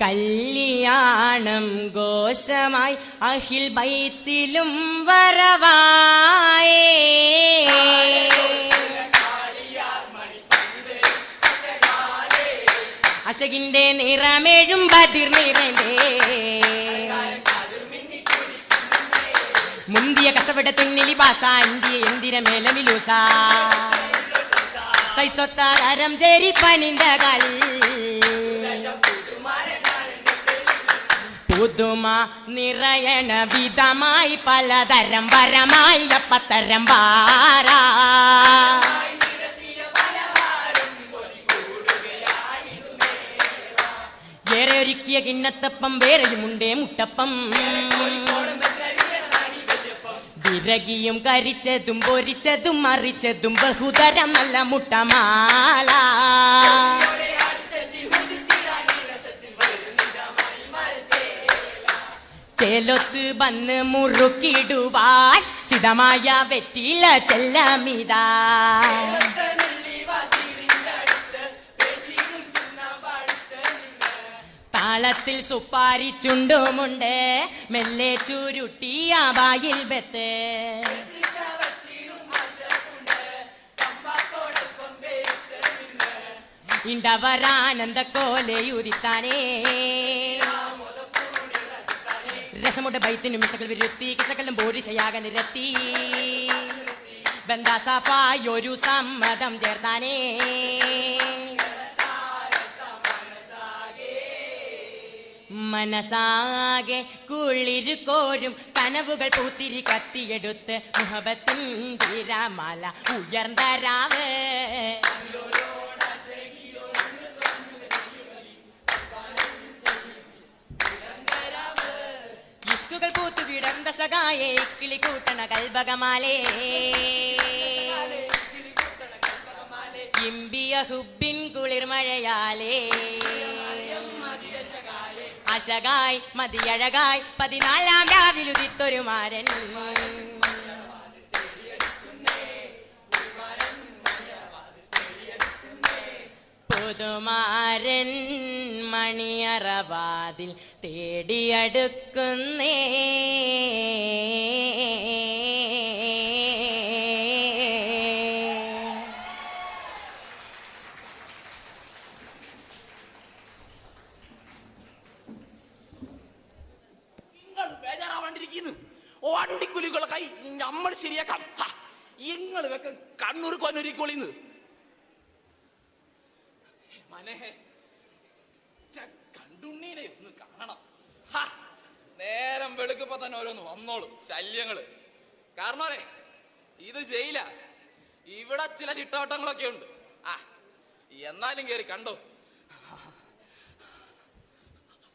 കല്യാണം ഘോഷമായി അഹിൽ ബൈത്തിലും വരവായേ. അശകിന്റെ നിറമേഴും ബദിർ നിറന്റെ കസവട തുന്നിലി ഇന്ത്യ എന്തിര മേലമിലൂസ ചേരി പണിന്ത കളി പുതുമ നിറയണ വിധമായി പലതരം വരമായി അപ്പത്തരം വാരാ. ഏറെ ഒരുക്കിയ കിണ്ണത്തപ്പം വേറെയുമുണ്ടേ മുട്ടപ്പം. വിരകിയും കരിച്ചതും പൊരിച്ചതും മറിച്ചതും ബഹുതരം നല്ല മുട്ടമാല. ചേലൊത്ത് വന്ന് മുറുക്കിടുവാൻ ചിതമായ വെറ്റില ചെല്ലമിതാ. താളത്തിൽ സുപ്പാരി ചുണ്ടുമുണ്ട് മെല്ലെ ചുരുട്ടിയ വായിൽ ബത്ത്. ഇണ്ടവരാനന്ദ കോലയുരിത്താനേ രസമുണ്ട് ബൈത്തിനും മിസകൾ വിരുത്തി കിസകളും ബോരിശയാക നിരത്തി. ബന്ധാസഫായൊരു സമ്മതം ചേർത്താനേ. മനസാകെ കുളിരു കോരും കനവുകൾ പൂത്തിരി കത്തിയെടുത്ത് മുഹബത്തിൻ തിരമാല ഉയർന്ന രാവ്. ഇഷ്കുകൾ പൂത്തു വിടർന്ന സഖായേ കിളി കൂട്ടണ കൽബകമാലേ. ഇമ്പിയ ഹുബിൻ കുളിർമഴയാലേ. അശകായി മതിയഴകായി പതിനാലാം രാവിലുദിത്തൊരു മാരൻ. പുതുമാരൻ മണിയറവാതിൽ തേടിയടുക്കുന്നേ. വണ്ടിക്കുലികളൊക്കെ നമ്മൾ ശരിയാക്കാം. നിങ്ങൾ വെക്ക കണ്ണൂർ കൊന്നൊരിക്കോളിന്ന് മനഹേ കണ്ടുണ്ണീനെ ഒന്ന് കാണണം. നേരം വെളുക്കുമ്പോ തന്നെ ഓരോന്ന് വന്നോളും ശല്യങ്ങൾ. കാരണോരെ ഇത് ചെയ്യില്ല ഇവിടെ ചില ചിട്ടവട്ടങ്ങളൊക്കെ ഉണ്ട്. ആ എന്നാലും കേറി കണ്ടോ?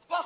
അപ്പോ